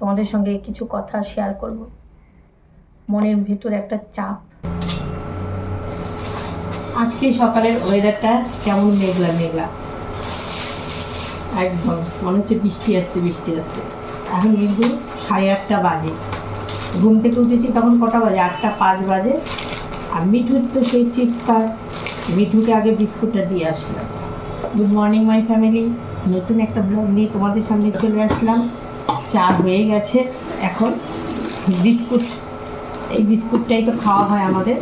তোমাদের সঙ্গে কিছু কথা শেয়ার করব। মনের ভেতর একটা চাপ। আজকে সকালের ওয়েদারটা কেমন মেঘলা মেঘলা। একদম, মনে হচ্ছে বৃষ্টি আসছে বৃষ্টি আসছে। এখন কিন্তু সাড়ে আটটা বাজে। ঘুম থেকে উঠেছি তখন কটা বাজে? আটটা পাঁচ বাজে। আর মিঠুর তো সেই চিৎকার। মিঠুকে আগে বিস্কুটটা দিয়ে আসলাম। গুড মর্নিং মাই ফ্যামিলি নতুন একটা ব্লগ নিয়ে তোমাদের সামনে চলে আসলাম। চা হয়ে গেছে। এখন বিস্কুট, এই বিস্কুটটাই তো খাওয়া হয় আমাদের।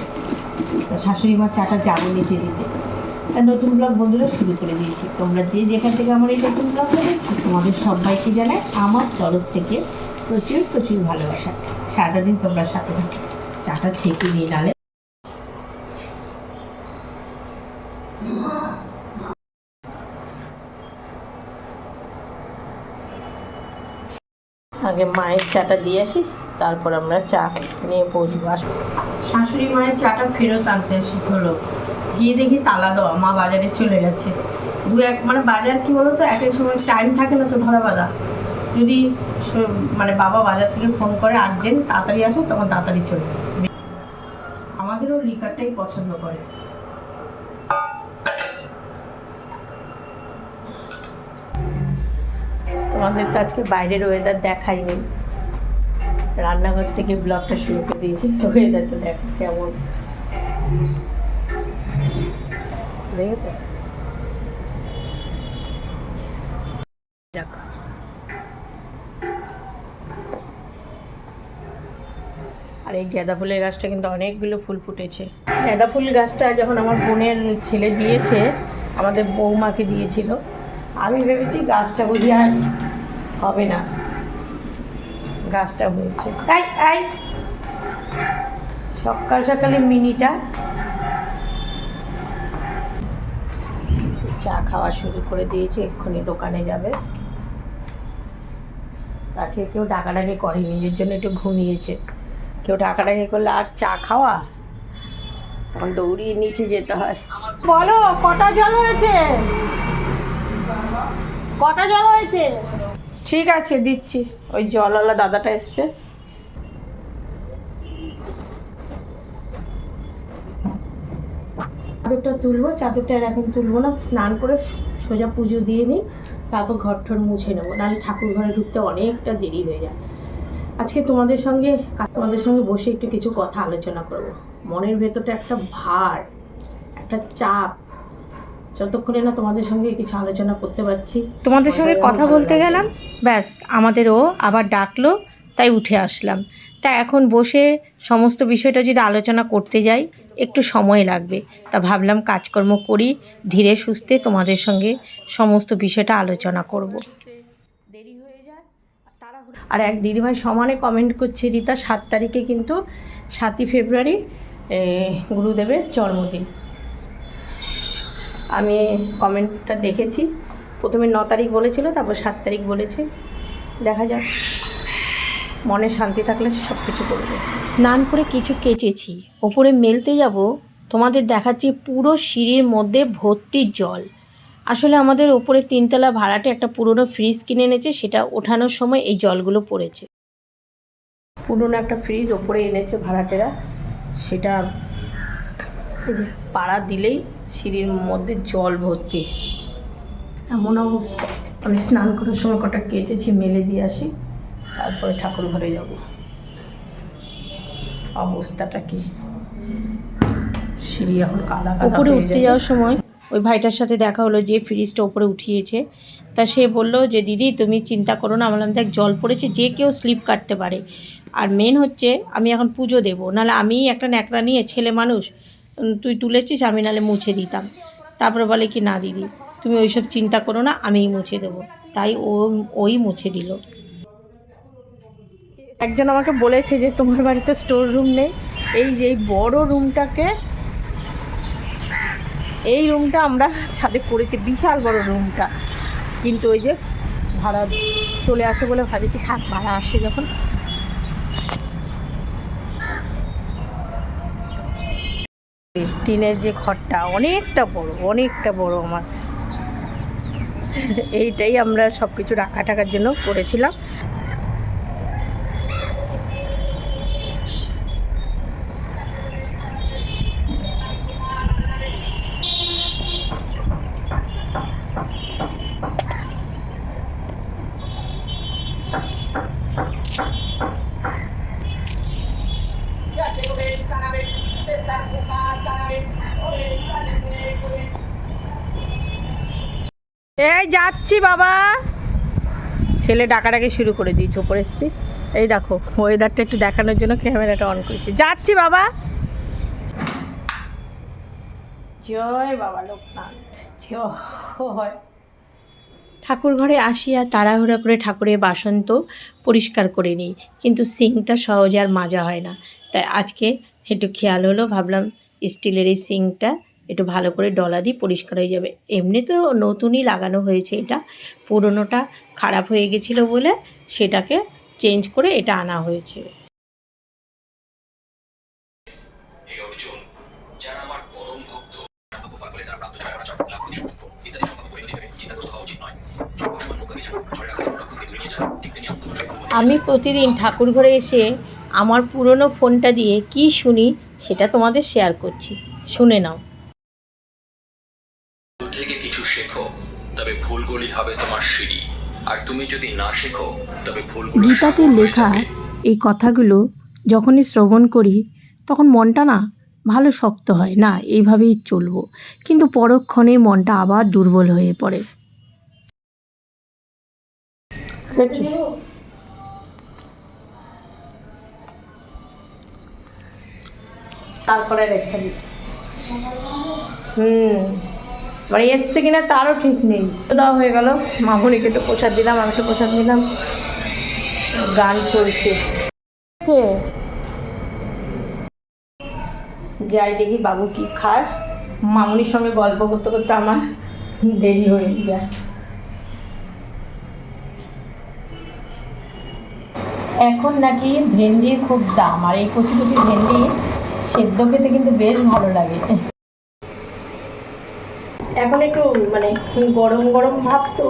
শাশুড়ি মা চাটা যাব নিচে দিতে। নতুন ব্লগ বন্ধুরা শুরু করে দিয়েছি। তোমরা যে যেখান থেকে আমার এই নতুন ব্লগ দেখছ, তোমাদের সবাইকে জানাই আমার তরফ থেকে প্রচুর প্রচুর ভালোবাসা। সারাটা দিন তোমরা সাথে চাটা ছেঁকে নিয়ে নালে আগে মায়ের চাটা দিয়ে আসি, তারপর আমরা চা নিয়ে বসবো আস শাশুড়ি মায়ের চাটা ফেরত আনতে আসি, হলো। গিয়ে দেখি তালা দেওয়া, মা বাজারে চলে গেছে। দু এক মানে বাজার কি বলতো? এক এক সময় টাইম থাকে না তো ধরা বাঁধা। যদি মানে বাবা বাজার থেকে ফোন করে আর্জেন্ট তাড়াতাড়ি আসো তখন তাড়াতাড়ি চলে আমাদেরও লিকারটাই পছন্দ করে। তোমাদের তো আজকে বাইরের ওয়েদার দেখাইনি। রান্নাঘর থেকে ব্লগটা শুরু করে দিয়েছি ওয়েদারটা দেখো কেমন। আর এই গাঁদা ফুলের গাছটা কিন্তু অনেকগুলো ফুল ফুটেছে। গাঁদা ফুল গাছটা যখন আমার বোনের ছেলে দিয়েছে, আমাদের বৌমাকে দিয়েছিল, আমি ভেবেছি গাছটা বুঝি আর হবে না। গাছটা হয়েছে। আই আই সকাল সকালে মিনিটা। চা খাওয়া শুরু করে দিয়েছে, এক্ষুনি দোকানে যাবে। আজকে কেউ ডাকাডাকি করে নিজের জন্য একটু ঘুমিয়েছে। কেউ ডাকাডাকি করলে আর চা খাওয়া? তখন দৌড়িয়ে নিচে যেতে হয়। বলো, কটা জল হয়েছে? কটা জল হয়েছে? ঠিক আছে, দিচ্ছি। ওই জলওয়ালা দাদাটা এসছে। চাদরটা তুলবো, চাদরটা এখন তুলবো না, স্নান করে সোজা পুজো দিয়ে নিই, তারপর ঘর ঠর মুছে নেব। নাহলে ঠাকুর ঘরে ঢুকতে অনেকটা দেরি হয়ে যায়। আজকে তোমাদের সঙ্গে তোমাদের সঙ্গে বসে একটু কিছু কথা আলোচনা করব। মনের ভেতরটা একটা ভার, একটা চাপ যতক্ষণে না তোমাদের সঙ্গে কিছু আলোচনা করতে পারছি তোমাদের সঙ্গে কথা বলতে গেলাম ব্যাস আমাদেরও আবার ডাকলো তাই উঠে আসলাম। তা এখন বসে সমস্ত বিষয়টা যদি আলোচনা করতে যাই একটু সময় লাগবে। তা ভাবলাম কাজকর্ম করি ধীরে সুস্থে তোমাদের সঙ্গে সমস্ত বিষয়টা আলোচনা করব। দেরি হয়ে যায় আর এক দিদিভাই সমানে কমেন্ট করছে রীতা সাত তারিখে কিন্তু সাতই ফেব্রুয়ারি গুরুদেবের জন্মদিন। আমি কমেন্টটা দেখেছি। প্রথমে ন তারিখ বলেছিল তারপর সাত তারিখ বলেছে। দেখা যাক। মনে শান্তি থাকলে সব কিছু করবে। স্নান করে কিছু কেচেছি ওপরে মেলতে যাব তোমাদের দেখাচ্ছি পুরো সিঁড়ির মধ্যে ভর্তি জল। আসলে আমাদের ওপরে তিনতলা ভাড়াটে একটা পুরনো ফ্রিজ কিনে এনেছে সেটা ওঠানোর সময় এই জলগুলো পড়েছে। পুরনো একটা ফ্রিজ ওপরে এনেছে ভাড়াটেরা। সেটা পাড়া দিলেই সিঁড়ির মধ্যে জল ভর্তি। এমন অবস্থা। আমি স্নান করার সময় কটা কেচেছি মেলে দিয়ে আসি তারপরে ঠাকুর ঘরে যাব। অবস্থাটা কি? সিঁড়ি এখন কাদা কাদা উপরে উঠতে যাওয়ার সময় ওই ভাইটার সাথে দেখা হলো যে ফ্রিজটা উপরে উঠিয়েছে। তা সে বলল যে দিদি তুমি চিন্তা করো না বললাম দেখ জল পড়েছে যে কেউ স্লিপ কাটতে পারে। আর মেন হচ্ছে আমি এখন পুজো দেবো। নাহলে আমি একটা ন্যাকড়া নিয়ে ছেলে মানুষ তুই তুলেছিস, আমি নাহলে মুছে দিতাম। তারপরে বলে কি, না দিদি, তুমি ওইসব চিন্তা করো না, আমিই মুছে দেবো। তাই ও, ওই মুছে দিল। একজন আমাকে বলেছে যে, তোমার বাড়িতে স্টোর রুম নেই। এই যে এই বড় রুমটাকে এই রুমটা আমরা ছাদে করেছি, বিশাল বড় রুমটা কিন্তু ওই যে ভাড়া চলে আসে বলে ভাবি, কি থাক, ভাড়া আসে যখন। টিনের যে ঘরটা অনেকটা বড় অনেকটা বড় আমার। এইটাই আমরা সব কিছু রাখা টাকার জন্য করেছিলাম এই যাচ্ছি বাবা। ছেলে ডাকাডাকি শুরু করে দিয়েছে, ওপরে এসছি। এই দেখো ওয়েদারটা একটু দেখানোর জন্য ক্যামেরাটা অন করেছি। যাচ্ছি বাবা। জয় বাবা লোকনাথ, জয়। ঠাকুর ঘরে আসিয়া তাড়াহুড়া করে ঠাকুরের বাসন তো পরিষ্কার করে নিই, কিন্তু সিঙ্কটা সহজে আর মাজা হয় না। তাই আজকে একটু খেয়াল হলো, ভাবলাম স্টিলের এই সিঙ্কটা একটু ভালো করে ডলা দিয়ে পরিষ্কার হয়ে যাবে। এমনি তো নতুনই লাগানো হয়েছে এটা। পুরনোটা খারাপ হয়ে গেছিল বলে সেটাকে চেঞ্জ করে এটা আনা হয়েছে। আমি প্রতিদিন ঠাকুর ঘরে এসে আমার পুরনো ফোনটা দিয়ে কি শুনি সেটা তোমাদের শেয়ার করছি। শুনে নাও। তবে ভুলগুলি হবে তোমার সিঁড়ি। আর তুমি যদি না শেখো তবে ভুলগুলো গীতাতে লেখা এই কথাগুলো যখনই শ্রবণ করি তখন মনটা না ভালো শক্ত হয় না এইভাবেই চলবো। কিন্তু পরক্ষণে মনটা আবার দুর্বল হয়ে পড়ে। তারপরে রেখে দিস। হুম। এবার এসছে কিনা তারও ঠিক নেই। দেওয়া হয়ে গেল। মামুনিকে একটু প্রসাদ দিলাম, আমি একটু প্রসাদ দিলাম গান চলছে। যাই দেখি বাবু কি খায়। মামুনির সঙ্গে গল্প করতে করতে আমার দেরি হয়ে যায়। এখন নাকি ভেন্ডির খুব দাম, আর এই কচি কচি ভেন্ডি সেদ্ধ খেতে কিন্তু বেশ ভালো লাগে। এখন একটু মানে গরম গরম ভাব তো।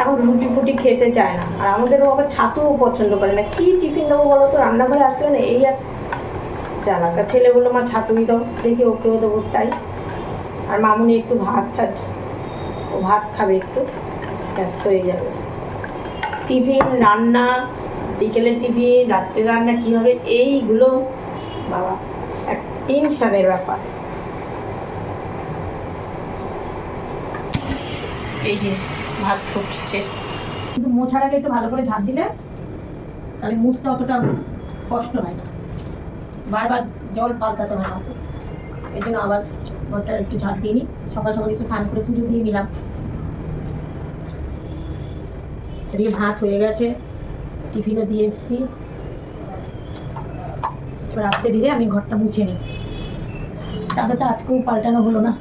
এখন রুটি ফুটি খেতে চায় না। আর আমাদেরও আবার ছাতুও পছন্দ করে না। কি টিফিন দেবো বলো তো? রান্নাঘরে আসলে না, এই এক জানা তা ছেলে বলল মা ছাতুই দাও দেখি ওকেও দেবো তাই। আর মামুনি একটু ভাত ঠাত ও ভাত খাবে একটু। ব্যাস, হয়ে যাবে। টিফিন, রান্না, বিকেলের টিফিন রাত্রে রান্না কী হবে? এইগুলো, বাবা, এক টেনশনের ব্যাপার। এই যে ভাত ফুটছে। কিন্তু মোছার আগে একটু ভালো করে ঝাঁপ দিলে তাহলে মুছতে অতটা কষ্ট হয় না। বারবার জল পাল্টাতে হয় না এই জন্য আবার ঘরটা একটু ঝাঁট দিয়ে নিই। সকাল সকাল একটু স্নান করে পুজো দিয়ে নিলাম। এদিকে ভাত হয়ে গেছে। টিফিনও দিয়ে এসেছি। রাত্রে ধীরে আমি ঘরটা মুছে নিই। চাদরটা আজকেও পাল্টানো হলো না।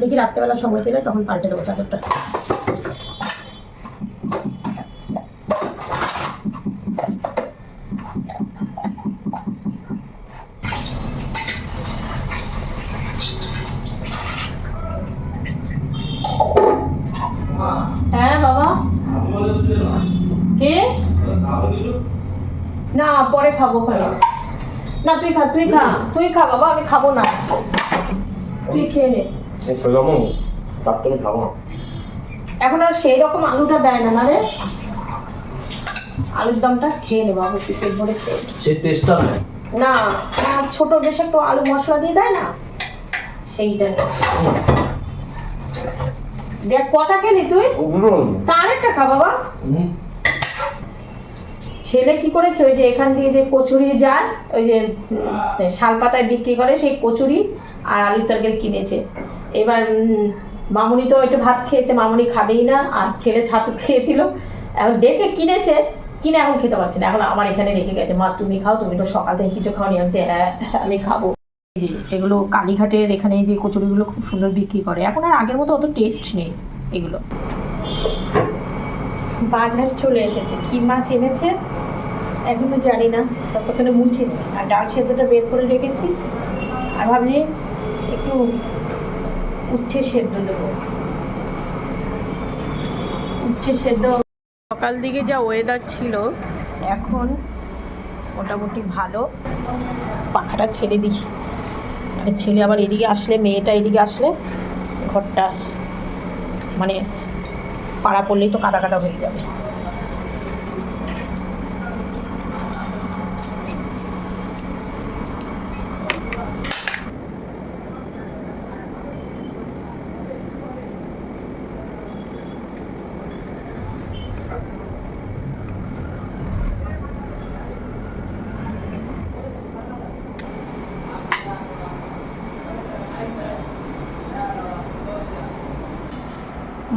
দেখি রাত্রেবেলা সময় পেলে তখন পাল্টে দেবো চাদরটা। হ্যাঁ বাবা। কে? না, পরে খাব খাব। না, তুই খা তুই খা তুই খা, বাবা, আমি খাব না। তুই খেয়ে নে। আমি খাব না। এখন আর সেই রকম আলুটা দেয় না না রে? আলুর দমটা খেয়ে নে বাবু তুই পেট ভরে খেয়ে নে। সেই টেস্টটা নেই। না আর ছোট বেশ একটু আলু মশলা দিয়ে দেয় না? সেইটা দেখ কটা খেলি তুই? ওগুলো তার একটা খা বাবা। হুম। ছেলে কি করেছে? ওই যে এখান দিয়ে যে কচুরি যায় ওই যে শাল পাতায় বিক্রি করে সেই কচুরি আর আলুর তরকারি কিনেছে। এবার মামুনি তো একটু ভাত খেয়েছে মামুনি খাবেই না আর ছেলে ছাতু খেয়েছিল। এখন দেখে কিনেছে কিনে এখন খেতে পারছে না। এখন আমার এখানে রেখে গেছে মা তুমি খাও তুমি তো সকাল থেকে কিছু আমি বলছি, হ্যাঁ আমি খাব। যে এগুলো কালীঘাটের এখানে যে কচুরিগুলো খুব সুন্দর বিক্রি করে। এখন আর আগের মতো অত টেস্ট নেই এগুলো। বাজার চলে এসেছে। কি মাছ এনেছে? এখনও জানি না, ততক্ষণে মুছে নিই আর ডাল সেদ্ধটা বের করে রেখেছি। আর ভাবছি একটু উচ্ছে সেদ্ধ দেবো। উচ্ছে সেদ্ধ সকাল দিকে যা ওয়েদার ছিল, এখন মোটামুটি ভালো। পাখাটা ছেড়ে দিই। মানে ছেলে আবার এদিকে আসলে, মেয়েটা এদিকে আসলে ঘরটা মানে পাড়া পড়লেই তো কাদা কাদা হয়ে যাবে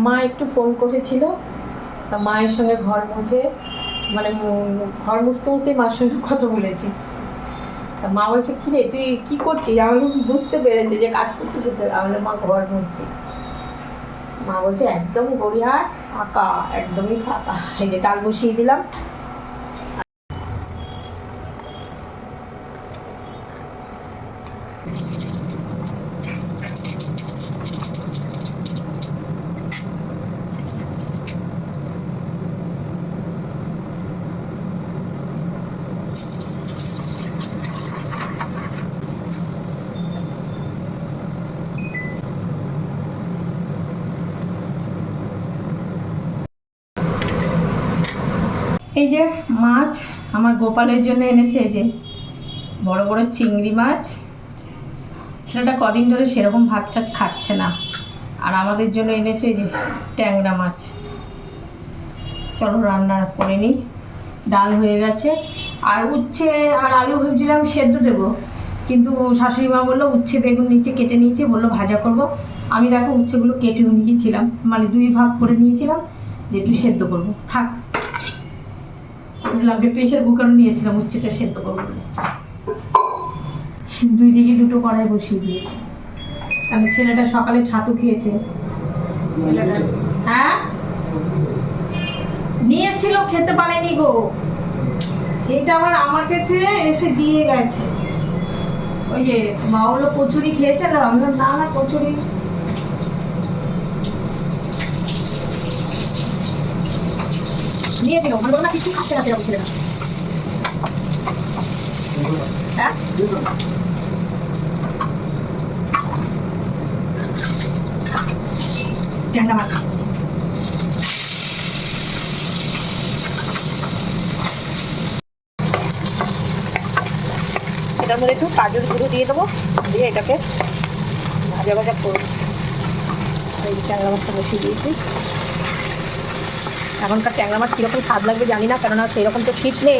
মা একটু ফোন করেছিল। তা মায়ের সঙ্গে ঘর মুছে মানে ঘর মুছতে মুছতেই মার সঙ্গে কথা বলেছি। তা মা বলছে কি রে তুই কি করছিস? আমি বুঝতে পেরেছি যে কাজ করতে যেতে আমি মা, ঘর মুছছি। মা বলছে, একদম গড়িয়াহাট ফাঁকা, একদমই ফাঁকা। এই যে ডাল বসিয়ে দিলাম এই যে মাছ আমার গোপালের জন্য এনেছে যে বড় বড় চিংড়ি মাছ। ছেলেটা কদিন ধরে সেরকম ভাত টাত খাচ্ছে না। আর আমাদের জন্য এনেছে যে ট্যাংরা মাছ। চলো রান্না করে নিই। ডাল হয়ে গেছে। আর উচ্ছে আর আলু ভেবেছিলাম সেদ্ধ দেবো। কিন্তু শাশুড়ি মা বলল, উচ্ছে বেগুন নিচে কেটে নিয়েছে, বলল ভাজা করব। আমি দেখো উচ্ছেগুলো কেটেও নিয়েছিলাম। মানে দুই ভাগ করে নিয়েছিলাম যে একটু সেদ্ধ করব। থাক। যে প্রেশার কুকারও নিয়েছিলাম উচ্ছেটা সেদ্ধ করব। দুই দিকে দুটো কড়াই বসিয়ে দিয়েছি। কারণ ছেলেটা সকালে ছাতু খেয়েছে। ছেলেটা? হ্যাঁ? নিয়েছিল খেতে পারেনি গো। সেটা আবার আমার কাছে এসে দিয়ে গেছে। ওই যে মা হলো কচুরি খেয়েছে না? আমি না না কচুরি। নিয়ে দিল মানে না কিছু না সেরকম ছেলেটা হ্যাঁ? এটার মধ্যে একটু কাজুর গুঁড়ো দিয়ে দেবো, দিয়ে এটাকে ভাজা ভাজা করব এই যে মাছটা বসিয়ে দিয়েছি। এখনকার ট্যাংরা মাছ কীরকম স্বাদ লাগবে জানি না, কেননা সেরকম তো শীত নেই।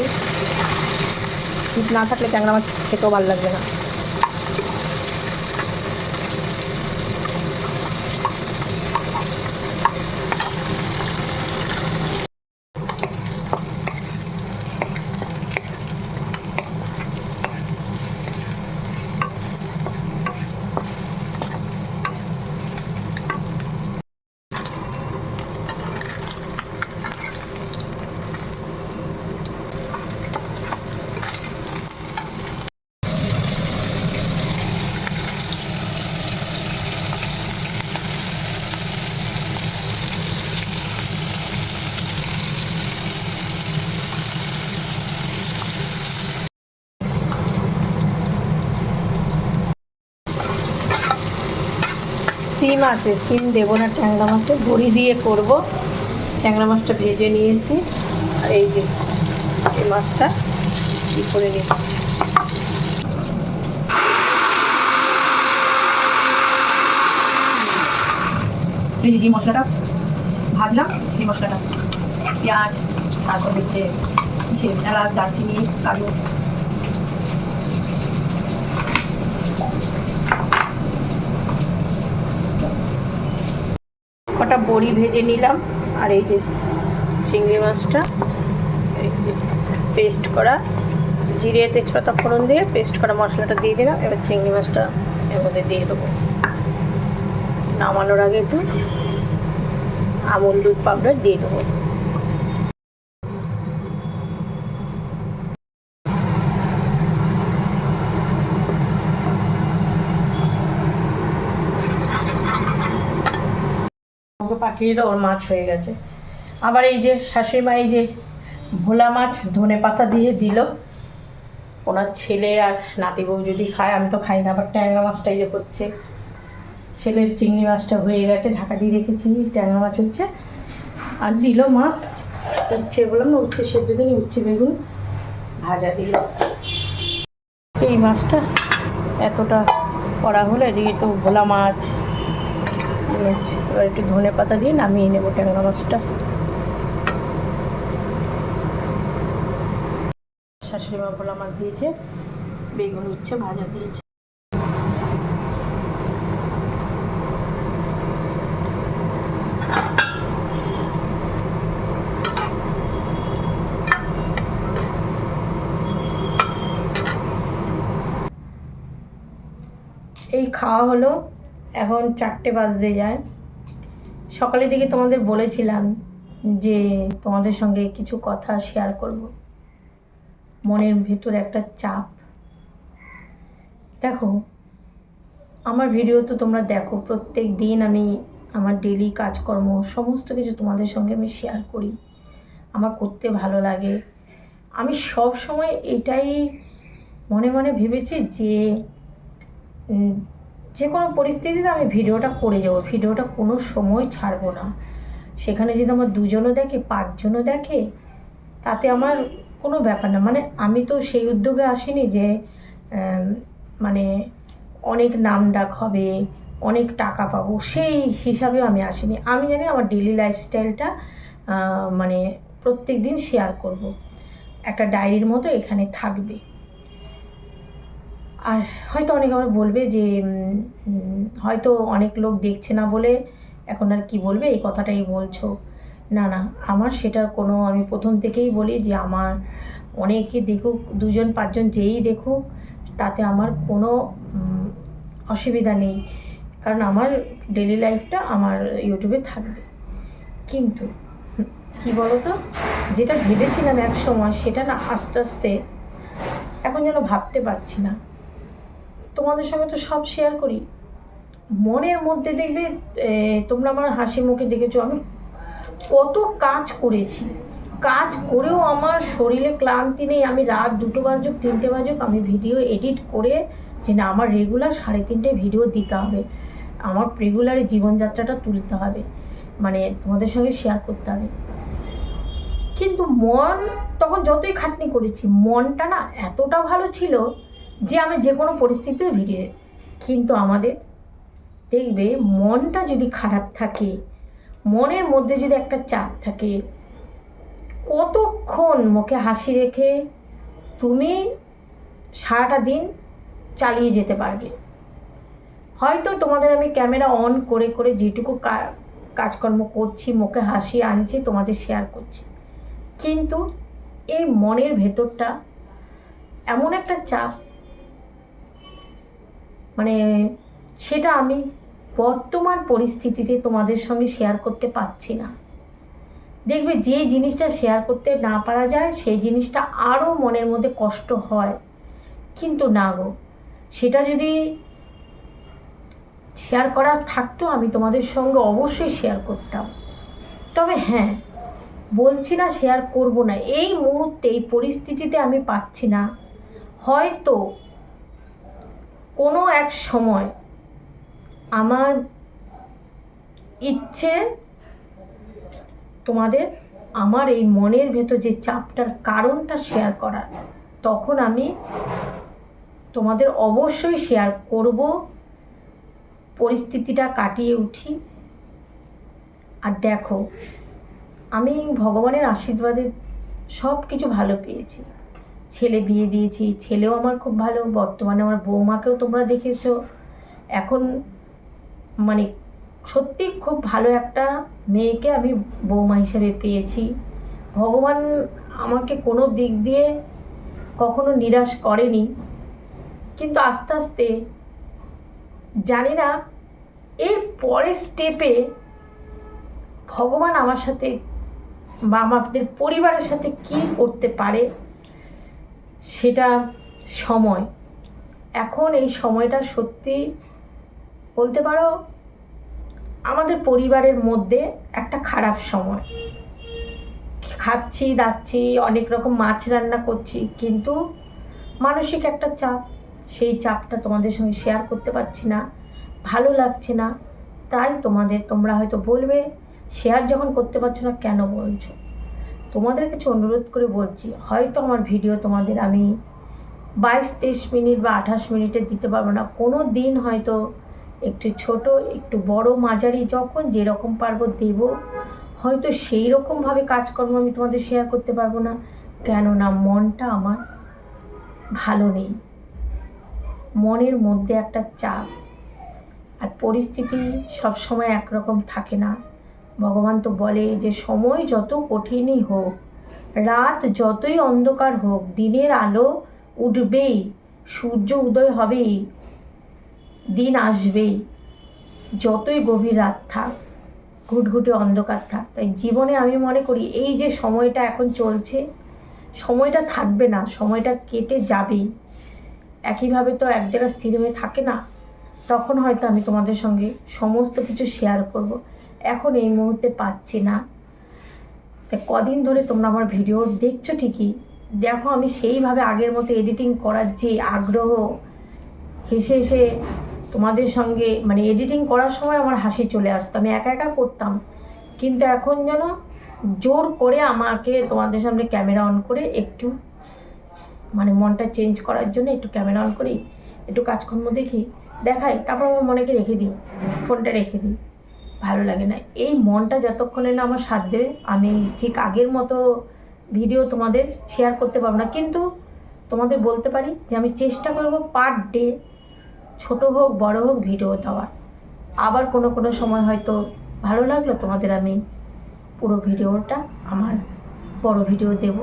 শীত না থাকলে ট্যাংরা মাছ খেতেও ভালো লাগবে না। আছে, সিম দেবো না, ট্যাংরা মাছে বড়ি দিয়ে করব। ট্যাংরা মাছটা ভেজে নিয়েছি, আর এই যে এই মাছটা ই করে এই যে মশলাটা ভাজলাম, সেই মশলাটা পেঁয়াজ, তারপর হচ্ছে এলাচ, দারচিনি কাজু বড়ি ভেজে নিলাম। আর এই যে চিংড়ি মাছটা, এই যে পেস্ট করা জিরে তেজপাতা ফোড়ন দিয়ে পেস্ট করা মশলাটা দিয়ে দিলাম। এবার চিংড়ি মাছটা এর মধ্যে দিয়ে দেবো। নামানোর আগে একটু আমুল দুধ পাউডার দিয়ে দেবো। পাঠিয়ে দিল ওর মাছ হয়ে গেছে। আবার এই যে শাশুড়ি মা এই যে ভোলা মাছ ধনে পাতা দিয়ে দিল, ওনার ছেলে আর নাতি বউ যদি খায়, আমি তো খাই না, আবার ট্যাংরা মাছটা ইয়ে করছে ছেলের চিংড়ি মাছটা হয়ে গেছে, ঢাকা দিয়ে রেখেছি, ট্যাংরা মাছ হচ্ছে। আর দিল মা, উচ্ছে বললাম না, উচ্ছে সেদ্ধ দিন, উচ্ছে বেগুন ভাজা দিল এই মাছটা এতটা করা হলে এদিকে তো ভোলা মাছ। এবার একটু ধনে পাতা দিয়ে নামিয়ে নেব ট্যাংরা মাছটা। শাশুড়ি মা পোলা মাছ দিয়েছে, বেগুন উচ্ছে ভাজা দিয়েছে। এই খাওয়া হলো। এখন চারটে বাজতে যায়। সকালের দিকে তোমাদের বলেছিলাম যে তোমাদের সঙ্গে কিছু কথা শেয়ার করব। মনের ভেতর একটা চাপ। দেখো, আমার ভিডিও তো তোমরা দেখো, প্রত্যেক দিন আমি আমার ডেলি কাজকর্ম, সমস্ত কিছু তোমাদের সঙ্গে আমি শেয়ার করি। আমার করতে ভালো লাগে। আমি সব সময় এটাই মনে মনে ভেবেছি যে যে কোনো পরিস্থিতিতে আমি ভিডিওটা করে যাব, ভিডিওটা কোনো সময় ছাড়বো না। সেখানে যদি আমার দুজনও দেখে, পাঁচজনও দেখে, তাতে আমার কোনো ব্যাপার না। মানে আমি তো সেই উদ্যোগে আসিনি যে মানে অনেক নাম ডাক হবে, অনেক টাকা পাবো, সেই হিসাবেও আমি আসিনি। আমি জানি আমার ডেলি লাইফস্টাইলটা মানে প্রত্যেক দিন শেয়ার করব। একটা ডায়েরির মতো এখানে থাকবে। আর হয়তো অনেক আবার বলবে যে হয়তো অনেক লোক দেখছে না বলে এখন আর কি বলবে? এই কথাটাই বলছো। না না, আমার সেটার কোনো, আমি প্রথম থেকেই বলি যে আমার অনেকে দেখুক, দুজন, পাঁচজন যেই দেখুক, তাতে আমার কোনো অসুবিধা নেই। কারণ আমার ডেলি লাইফটা আমার ইউটিউবে থাকবে। কিন্তু, কি বলো তো যেটা ভেবেছিলাম এক সময়, সেটা না আস্তে আস্তে এখন যেন ভাবতে পারছি না। তোমাদের সঙ্গে তো সব শেয়ার করি। মনের মধ্যে দেখবে তোমরা আমার হাসি মুখে দেখেছ, আমি কত কাজ করেছি। কাজ করেও আমার শরীরে ক্লান্তি নেই, আমি রাত দুটো বাজুক, তিনটে বাজুক, আমি ভিডিও এডিট করে যে না, আমার রেগুলার সাড়ে তিনটে ভিডিও দিতে হবে। আমার রেগুলার জীবনযাত্রাটা তুলতে হবে। মানে তোমাদের সঙ্গে শেয়ার করতে হবে। কিন্তু মন, তখন যতই খাটনি করেছি, মনটা না এতটা ভালো ছিল যে আমি যে কোনো পরিস্থিতিতে ভিডিও কিন্তু আমাদের দেখবে মনটা যদি খারাপ থাকে, মনের মধ্যে যদি একটা চাপ থাকে, কতক্ষণ মুখে হাসি রেখে তুমি সারাটা দিন চালিয়ে যেতে পারবে? হয়তো তোমাদের আমি ক্যামেরা অন করে করে যেটুকু কাজকর্ম করছি, মুখে হাসি আনছি, তোমাদের শেয়ার করছি। কিন্তু এই মনের ভেতরটা এমন একটা চাপ মানে সেটা আমি বর্তমান পরিস্থিতিতে তোমাদের সঙ্গে শেয়ার করতে পারছি না। দেখবে যে জিনিসটা শেয়ার করতে না পারা যায়, সেই জিনিসটা আরও মনের মধ্যে কষ্ট হয়। কিন্তু না গো, সেটা যদি শেয়ার করার থাকতো, আমি তোমাদের সঙ্গে অবশ্যই শেয়ার করতাম। তবে হ্যাঁ বলছি না শেয়ার করব না। এই মুহূর্তে, এই পরিস্থিতিতে আমি পাচ্ছি না। হয়তো কোনো এক সময় আমার ইচ্ছে তোমাদের আমার এই মনের ভেতর যে চাপটার কারণটা শেয়ার করার, তখন আমি তোমাদের অবশ্যই শেয়ার করব, পরিস্থিতিটা কাটিয়ে উঠি। আর দেখো, আমি ভগবানের আশীর্বাদে সব কিছু ভালো পেয়েছি। ছেলে বিয়ে দিয়েছি, ছেলেও আমার খুব ভালো, বর্তমানে আমার বৌমাকেও তোমরা দেখেছ। এখন মানে সত্যি খুব ভালো একটা মেয়েকে আমি বৌমা হিসেবে পেয়েছি। ভগবান আমাকে কোনো দিক দিয়ে কখনো নিরাশ করেনি, কিন্তু আস্তে আস্তে জানি না, এর পরের স্টেপে ভগবান আমার সাথে বা আমাদের পরিবারের সাথে কি করতে পারে সেটা সময়। এখন এই সময়টা সত্যি বলতে পারো, আমাদের পরিবারের মধ্যে একটা খারাপ সময়। খাচ্ছি, দাচ্ছি, অনেক রকম মাছ রান্না করছি, কিন্তু মানসিক একটা চাপ। সেই চাপটা তোমাদের সঙ্গে শেয়ার করতে পারছি না, ভালো লাগছে না। তাই তোমাদের, তোমরা হয়তো বলবে শেয়ার যখন করতে পারছ না, কেন বলছো? তোমাদের কাছে অনুরোধ করে বলছি, হয়তো আমার ভিডিও তোমাদের আমি বাইশ তেইশ মিনিট বা আঠাশ মিনিটে দিতে পারব না। কোনো দিন হয়তো একটু ছোট, একটু বড় মাঝারি যখন যেরকম পারব দেব। হয়তো সেই রকমভাবে কাজকর্ম আমি তোমাদের শেয়ার করতে পারব না। কেননা মনটা আমার ভালো নেই। মনের মধ্যে একটা চাপ। আর পরিস্থিতি সবসময় একরকম থাকে না। ভগবান তো বলে যে সময় যত কঠিনই হোক, রাত যতই অন্ধকার হোক, দিনের আলো উঠবেই, সূর্য উদয় হবেই, দিন আসবেই, যতই গভীর রাত থাক, ঘুটঘুটে অন্ধকার থাক। তাই জীবনে আমি মনে করি এই যে সময়টা এখন চলছে, সময়টা থাকবে না, সময়টা কেটে যাবেই। একইভাবে তো এক জায়গায় স্থির হয়ে থাকে না, তখন হয়তো আমি তোমাদের সঙ্গে সমস্ত কিছু শেয়ার করব। এখন এই মুহূর্তে পাচ্ছি না। তা কদিন ধরে তোমরা আমার ভিডিও দেখছ ঠিকই। দেখো আমি সেইভাবে আগের মতো এডিটিং করার যে আগ্রহ, হেসে হেসে তোমাদের সঙ্গে মানে এডিটিং করার সময় আমার হাসি চলে আসতো। আমি একা একা করতাম। কিন্তু এখন যেন জোর করে আমাকে তোমাদের সামনে ক্যামেরা অন করে একটু মানে মনটা চেঞ্জ করার জন্য একটু ক্যামেরা অন করি একটু কাজকর্ম দেখি, দেখাই, তারপর আমার মনেকে রেখে দিই ফোনটা রেখে দিই। ভালো লাগে না। এই মনটা যতক্ষণে না আমার সাথ দেবে আমি ঠিক আগের মতো ভিডিও তোমাদের শেয়ার করতে পারব না। কিন্তু তোমাদের বলতে পারি যে আমি চেষ্টা করব পার ডে ছোট হোক, বড় হোক ভিডিও দেওয়ার। আবার কোনো কোনো সময় হয়তো ভালো লাগল তোমাদের আমি পুরো ভিডিওটা আমার বড় ভিডিও দেব।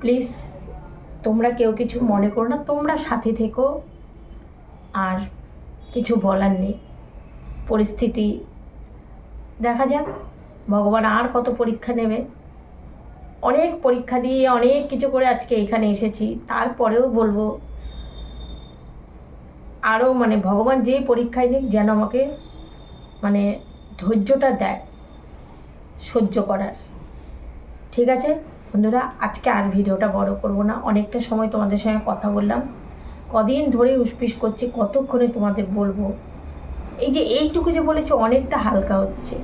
প্লিজ তোমরা কেউ কিছু মনে করো না, তোমরা সাথে থেকো। আর কিছু বলার নেই। পরিস্থিতি দেখা যাক। ভগবান আর কত পরীক্ষা নেবে? অনেক পরীক্ষা দিয়ে অনেক কিছু করে আজকে এখানে এসেছি। তারপরেও বলব আরও মানে ভগবান যেই পরীক্ষায় নিক যেন আমাকে মানে ধৈর্যটা দেয় সহ্য করার। ঠিক আছে? বন্ধুরা, আজকে আর ভিডিওটা বড় করব না। অনেকটা সময় তোমাদের সঙ্গে কথা বললাম। কদিন ধরে উসপিস করছে, কতক্ষণে তোমাদের বলব? এই যে এইটুকু যে বলেছে, অনেকটা হালকা হচ্ছে।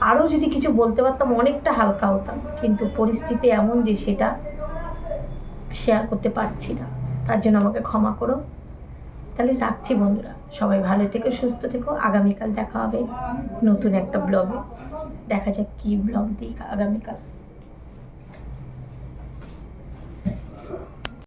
আরও যদি কিছু বলতে পারতাম, অনেকটা হালকা হতাম। কিন্তু পরিস্থিতি এমন যে সেটা শেয়ার করতে পারছি না। তার জন্য আমাকে ক্ষমা করো। তাহলে রাখছি বন্ধুরা। সবাই ভালো থেকো, সুস্থ থেকো। আগামীকাল দেখা হবে নতুন একটা ব্লগে দেখা যাক কী ব্লগ দিই আগামীকাল।